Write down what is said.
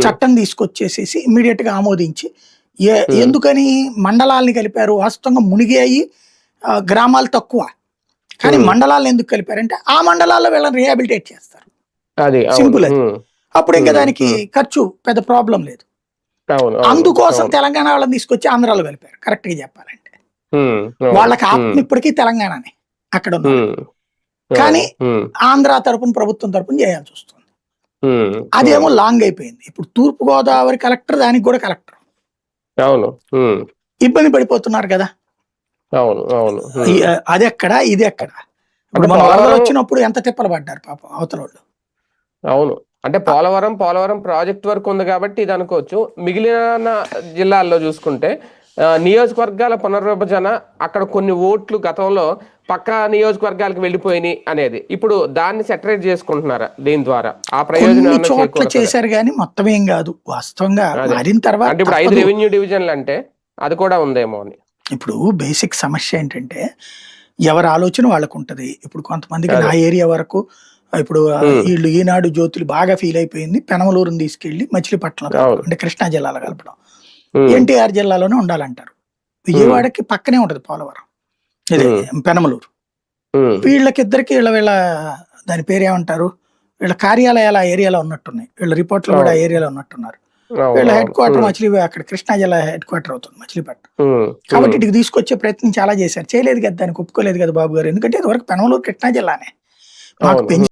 చట్టం తీసుకొచ్చేసేసి ఇమ్మీడియట్గా ఆమోదించి. ఎందుకని మండలాల్ని కలిపారు? వాస్తవంగా మునిగాయి ఆ, గ్రామాలు తక్కువ. కానీ. మండలాలను ఎందుకు కలిపారంటే ఆ మండలాల్లో వీళ్ళని రిహాబిలిటేట్ చేస్తారు. సింపుల్ అది. అప్పుడు ఇంకా. దానికి ఖర్చు పెద్ద ప్రాబ్లం లేదు. అందుకోసం. తెలంగాణ వాళ్ళని తీసుకొచ్చి ఆంధ్రాలో కలిపారు కరెక్ట్గా చెప్పాలంటే. వాళ్ళకి ఆత్మ ఇప్పటికీ తెలంగాణనే అక్కడ కానీ ఆంధ్ర తరపున ప్రభుత్వం తరపున చేయాల్సి వస్తుంది. అదేమో లాంగ్ అయిపోయింది. ఇప్పుడు తూర్పు గోదావరి కలెక్టర్ దానికి కూడా కలెక్టర్. అవును. ఇబ్బంది పడిపోతున్నారు కదా. అవును అవును. అది ఎక్కడ? ఇది ఎక్కడ? ఇప్పుడు అంటే మన వరదలు పోలవరం- వచ్చినప్పుడు ఎంత తిప్పలు పడ్డారు పాపం అవతల వాళ్ళు అవును. అంటే పోలవరం పోలవరం ప్రాజెక్ట్ వరకు ఉంది కాబట్టి ఇది అనుకోవచ్చు. మిగిలిన జిల్లాల్లో చూసుకుంటే నియోజకవర్గాల పునర్విభజన అక్కడ కొన్ని ఓట్లు గతంలో పక్క నియోజకవర్గాలకు వెళ్ళిపోయినాయి అనేది ఇప్పుడు దాన్ని సెటరేట్ చేసుకుంటున్నారా దీని ద్వారా ఆ ప్రయోజనం చోట్ల? చేశారు కానీ మొత్తం ఏం కాదు వాస్తవంగా. మారిన తర్వాత అంటే ఇప్పుడు ఐదు. రెవెన్యూ డివిజన్లు అంటే అది కూడా ఉందేమో అని ఇప్పుడు బేసిక్ సమస్య ఏంటంటే ఎవరి ఆలోచన వాళ్ళకు ఉంటది ఇప్పుడు కొంతమందికి. నా ఏరియా వరకు ఇప్పుడు. వీళ్ళు ఈనాడు జ్యోతులు బాగా ఫీల్ అయిపోయింది పెనమలూరుని తీసుకెళ్ళి మచిలీపట్నం. అంటే కృష్ణా జిల్లాలో కలపడం ఎన్టీఆర్ జిల్లాలోనే ఉండాలంటారు విజయవాడకి పక్కనే ఉంటది పోలవరం ఇది పెనమలూరు. వీళ్ళకిద్దరికి వీళ్ళ వీళ్ళ దాని పేరు ఏమంటారు వీళ్ళ కార్యాలయాలు ఆ ఏరియాలో ఉన్నట్టున్నాయి. వీళ్ళ రిపోర్ట్లు కూడా ఆ. ఏరియాలో ఉన్నట్టున్నారు. వీళ్ళ. హెడ్ క్వార్టర్ మచిలీ అక్కడ కృష్ణా జిల్లా హెడ్ క్వార్టర్ అవుతుంది మచిలీపట్నం. కాబట్టి ఇటుకి తీసుకొచ్చే ప్రయత్నం చాలా చేశారు. చేయలేదు కదా దానికి ఒప్పుకోలేదు కదా బాబు గారు ఎందుకంటే ఇదివరకు పెనమలూరు కృష్ణా జిల్లానే. మాకు. పెంచి